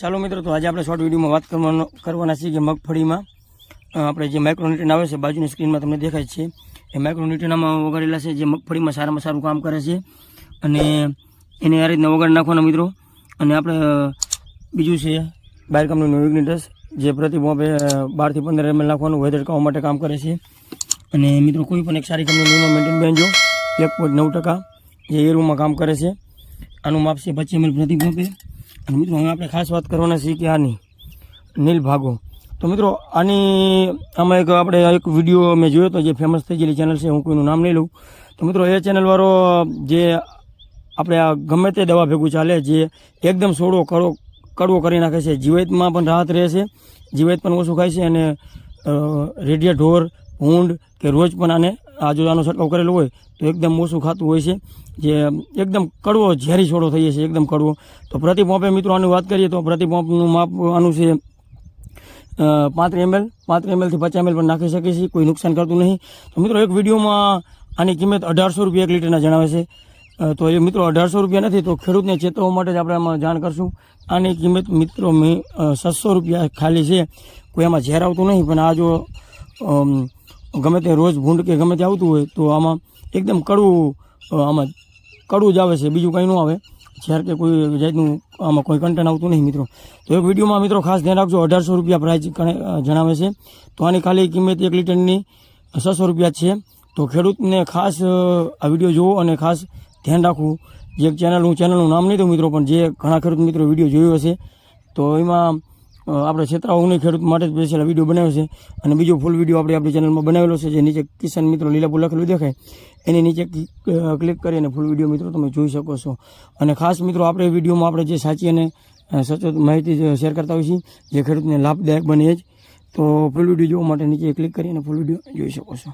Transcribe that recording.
ચાલો મિત્રો, તો આજે આપણે શોર્ટ વિડીયોમાં વાત કરવાનો, કરવાના છીએ કે મગફળીમાં આપણે જે માઇક્રોન્યુટ્રન આવે છે, બાજુની સ્ક્રીનમાં તમને દેખાય છે. એ માઇક્રોન્યુટ્રનમાં વગાડેલા છે, જે મગફળીમાં સારામાં સારું કામ કરે છે. અને એને આ રીતના વગાડી નાખવાના મિત્રો. અને આપણે બીજું છે બાર કંપનીનું વિગ્નેટસ જે પ્રતિ બોમ્બે બારથી પંદર એમએલ નાખવાનું વેધર કામ માટે કામ કરે છે. અને મિત્રો, કોઈ પણ એક સારી કંપનીનું મેન્ટેન બેન્જો એક પોઈન્ટ નવ ટકા જે એરુમાં કામ કરે છે. આનું માપ છે પચીસ એમએલ પ્રતિ બોમ્બે અને મિત્રો હવે આપણે ખાસ વાત કરવાના છીએ કે આની નીલ ભાગો. તો મિત્રો, આની આમાં એક આપણે એક વીડિયો મેં જોયો હતો જે ફેમસ થઈ ગયેલી ચેનલ છે, હું કોઈનું નામ નહીં લઉં. તો મિત્રો, એ ચેનલવાળો જે આપણે આ ગમે તે દવા ભેગું ચાલે, જે એકદમ સોડો કડવો કડવો કરી નાખે છે, જીવાતમાં પણ રાહત રહે છે, જીવાત પણ ઓછું ખાય છે અને રેડિયા ઢોર ઊંડ કે રોજ પણ આને આ જો આનો છંટકાવ કરેલો હોય તો એકદમ ઓછું ખાતું હોય છે. જે એકદમ કડવો ઝેરી છોડો થઈ જશે, એકદમ કડવો. તો પ્રતિ પંપે મિત્રો આની વાત કરીએ તો પ્રતિ પંપનું માપ આનું છે પાંત્રી એમએલ પાંત્રી એમએલથી પચાસ એમએલ પણ નાખી શકીએ છીએ, કોઈ નુકસાન કરતું નહીં. તો મિત્રો એક વિડીયોમાં આની કિંમત અઢારસો રૂપિયા એક લીટરના જણાવે છે. તો એ મિત્રો અઢારસો રૂપિયા નથી, તો ખેડૂતને ચેતવવા માટે જ આપણે આમાં જાણ કરશું. આની કિંમત મિત્રો મેં રૂપિયા ખાલી છે. કોઈ આમાં ઝેર આવતું નહીં, પણ આ જો ગમે તે રોજ ભૂંડ કે ગમે તે આવતું હોય, તો આમાં એકદમ કડવું આમાં કડવું જ આવે છે. બીજું કંઈ ન આવે. જ્યારે કે કોઈ જાતનું આમાં કોઈ કન્ટેન્ટ આવતું નહીં મિત્રો. તો એક વિડીયોમાં મિત્રો ખાસ ધ્યાન રાખજો. અઢારસો રૂપિયા પ્રાઇસ જણાવે છે. તો આની ખાલી કિંમત એક લીટરની છસો રૂપિયા છે. તો ખેડૂતને ખાસ આ વીડિયો જોવો અને ખાસ ધ્યાન રાખવું. જે ચેનલ હું ચેનલનું નામ નહીં દઉં મિત્રો, પણ જે ઘણા ખેડૂત મિત્રો વીડિયો જોયો હશે, તો એમાં આપણે છેતરાવું ખેડૂત માટે સ્પેશિયલ વીડિયો બનાવ્યો છે. અને બીજો ફૂલ વીડિયો આપણે આપણી ચેનલમાં બનાવેલો છે, જે નીચે કિસાન મિત્રો લીલાપુર લખેલું દેખાય. એની નીચે ક્લિક કરી અને ફૂલ વીડિયો મિત્રો તમે જોઈ શકો છો. અને ખાસ મિત્રો આપણે વિડીયોમાં આપણે જે સાચી અને સચોટ માહિતી શેર કરતા હોઈએ છીએ, જે ખેડૂતને લાભદાયક બને જ. તો ફૂલ વીડિયો જોવા માટે નીચે ક્લિક કરી અને ફૂલ વીડિયો જોઈ શકો છો.